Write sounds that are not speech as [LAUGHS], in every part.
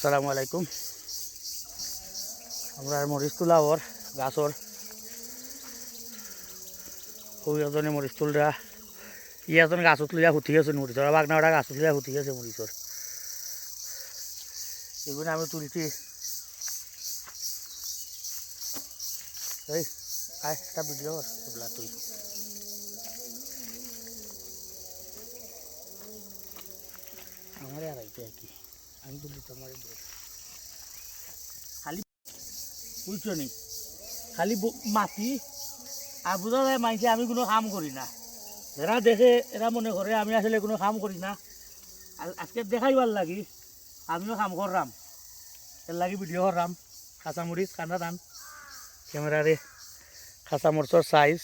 আসসালামু আলাইকুম। আমরা মরিচ তোলা ওর গাছর ওই এজনে মরিচ তুলরা। এজন গাছত লইয়া হুতি আছে মরিচর বাগনা ওটা গাছত লইয়া হুতি আছে মরিচর এগুলো আমি তুলছি। এই, আয়, একটা ভিডিও ওগুলা তুই আমার আর কি। খালি বুঝছ নি? খালি মাটি আর বোঝা যায় মাইছে, আমি কোনো কাম করি না। এরা দেখে, এরা মনে করে, আমি আসলে কোনো কাম করি না। আজকে দেখাইবার লাগি, আমিও কাম করলাম এর লাগি ভিডিও করলাম কাঁচামরিচ কান্দা ধান। ক্যামেরারে কাঁচামরিচর সাইজ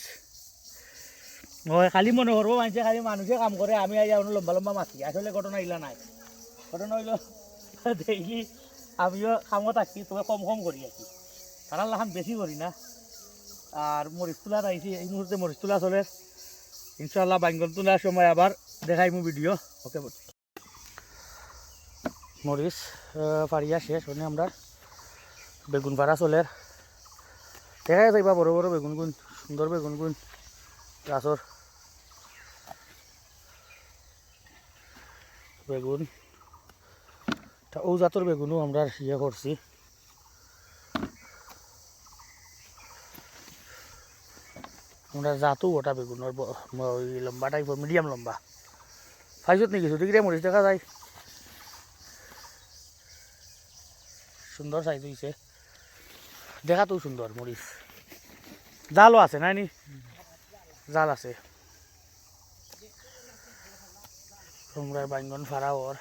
হয় খালি মনে করব মানছে খালি মানুষে কাম করে, আমি আই লম্বা লম্বা মাছি আসলে ঘটনা ইলা নাই। ঘটনা হইল [LAUGHS] দেখি আমিও কামত থাকি তবে কম কম করি আর কি তারা লাখান বেশি করি না। আর মরিচ তোলা আইছি এই মুহূর্তে মরিচ তোলা চলে। ইনশাল্লাহ বাঙ্গল তোলার সময় আবার দেখাই মু ভিডিও ওকে মরিচ আহ, পাড়িয়া শেষ হনে আমরা বেগুন পাড়া চলের দেখাই যাইবা বড় বড় বেগুন গুণ সুন্দর বেগুন গুণ গাছর বেগুন। তা ও জাতর বেগুনও আমরা ইয়ে করছি। আমরা জাতও ওটা বেগুনের ওই লম্বা টাইপের মিডিয়াম লম্বা। ফাইজত নেই কিছু দিকে মরিচ দেখা যায়। সুন্দর সাইজ হয়েছে দেখাতেও সুন্দর মরিচ। জালও আছে, নাই নি? জাল আছে। তোমরা বাঙ্গন ফাড়া ওর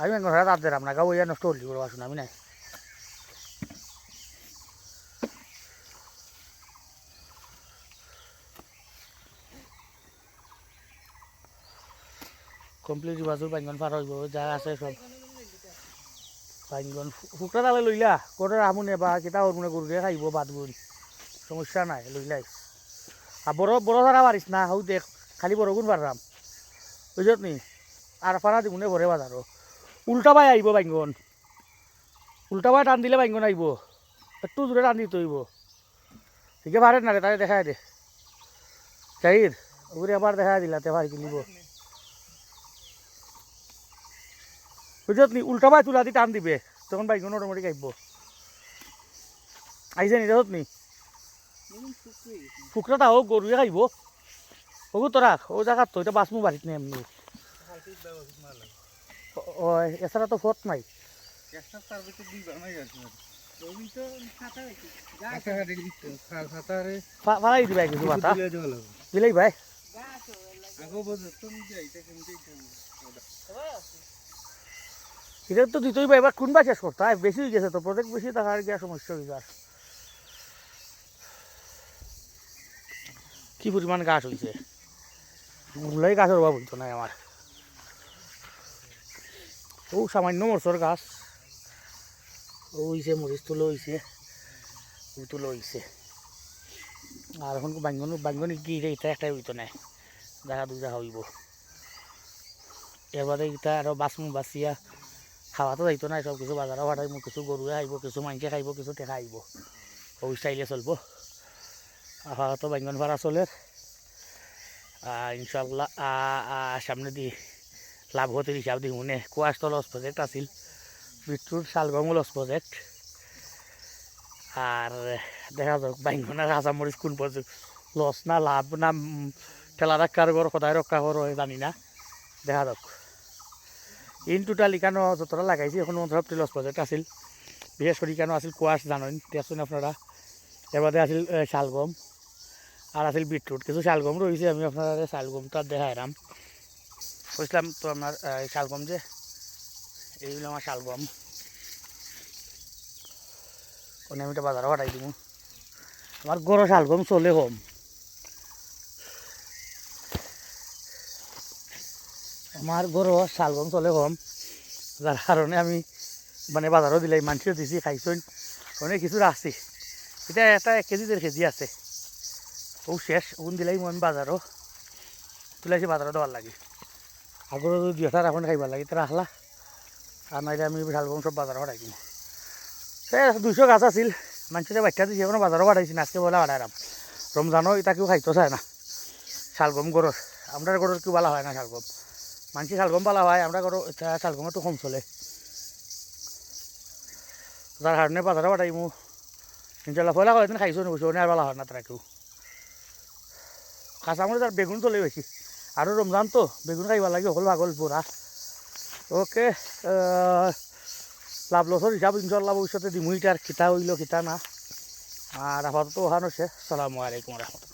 আমি বাঙ্গন ফাড়া তাদের আমরা গাও ইয়া নষ্ট হলি বড় আসুন আমি নাই। কমপ্লিট বাজুর বাঙ্গন ফাড়া হইব যা আছে সব বাঙ্গন শুকনা তালে লইলা গোটের আমুনে বা কিতা মনে গরুরে খাইব বাদ গুণ সমস্যা নাই লইলাই আর বড় বড় ধারা পারিস না, হৌ দেখ, খালি বড় গুণ পারলাম বুঝত নি? আর ফারা দিগুনে ভরে বাজারও উল্টা বাই আইব বাঙ্গন উল্টা টান দিলে বাঙ্গন আইব একটু জোরে টান দিতে হইব ঠিকে পারে না রে তাই দেখাই দে। চাহির ওগুলি আবার দেখাই দিলা, তে ভাই কিনিব। বুঝত নি? উল্টা বাই তুলা দি টান দিবে। তখন বাঙ্গন অটোমেটিক আইব আইছে নি দেখত নি? ফুকরাটা হোক গরুয়ে খাইব। ওগো তোরা ও জায়গাত তো এটা বাসমু বাড়িত নে এমনি ও এছাড়া তো ফট নাই। ফা- ফালাই দিবা কিছু বাতা দিলেই ভাই। এটা তো দিতেই ভাই এবার কোনবা শেষ করতে? বেশি হয়ে গেছে তো প্রজেক্ট বেশি থাকার গিয়া সমস্যা হয়ে কি পরিমাণ গাছ হয়েছে মূলাই গাছের অভাব হইতো না আমার। ও, সামান্য মরসর গাছ ও হইছে, মরিচ তুলো হইছে ও তুলো হইছে। আর এখন বাঙ্গন বাঙ্গন কি এটা একটাই হইতো না। দেখা দুই দেখা হইব। এর বাদে ইটা আরও বাসমু বাছিয়া খাওয়া তো যাইতো না, সব কিছু বাজারও ফাটাইব কিছু গরুয়ে খাইব, কিছু মাংসে খাইব, কিছু টেকা আইব ওই স্টাইলে চলবো। আপাতত বাঙ্গন ভাড়া চলে। ইনশাল্লাহ সামনে দি লাভ হতে হিসাব দি মনে কুয়াশ লস প্রজেক্ট আছিল বিট্রুট শালগমও লস প্রজেক্ট আর, দেখা যাক বাঙ্গন আর কাঁচামরিচ কোন প্রজেক্ট লস না লাভ না ঠেলা রাখার ঘর সদায় রক্ষা করো জানি না। দেখা যাক। ইন টোটাল ইকানো যতটা লাগাইছি, এখন সবটি লস প্রজেক্ট আছিল। বিশেষ করে ইকানো আছিল কুয়াশ, জানেন, দেখছেন আপনারা। এর বাদে আছিল শালগম। আর আছিল বিটরুট কিছু শালগম রয়েছে, আমি আপনার শালগমটা দেখাইলাম। বুঝলাম তো আপনার এ, শালগম যে এইগুলো আমার শালগম ওনে আমি এটা বাজারে পাঠাই দিব আমার গরো শালগম চলে কম আমার গরো শালগম চলে কম যার কারণে আমি মানে বাজারও দিলাই মানুষও দিছি খাইছই অনেক কিছু রাখছি এটা এটা এক কেজি দেড় কেজি আছে। ও শেষ ওগুন দিলাই মই বাজারও তুলাইছি বাজারও দেওয়ার লাগে। যদি দুই হাজার এখন খাইবার লাগে তারা আখলা আর নাইলে আমি শালগম সব বাজারে পাঠাই দিম সে দুইশো গাছ আছিল। মানুষের বাচ্চা দিছে এখনও বাজারও পাঠাইছি না আজকে বলে পাঠাইলাম রমজানও এটা কেউ খাইতে চায় না। শালগম গরর আমরা গরর কেউ বলা হয় না শালগম? মানুষ শালগম পালা হয় আমরা এটা শালগম একটু কম চলে। যার কারণে বাজারে পাঠাইমু ইনশাল্লাহ পয়লা কয়েকদিন খাইছো নি বসে আর বলা হয় না তারা কেউ কাঁচামরিচ আর বেগুন চলে বেশি আৰু ৰমজান তো, বেগুন খাইব লাগে অকল ভাগল পুৰা। ওকে লাভ লছৰ হিচাপ ইনশাল্লাহ ভৱিষ্যতে দিমু এতিয়া কিতা হইল কিতা না। আর আপাতত ওখানো সে সালামু আলাইকুম রহমতুল্লাহ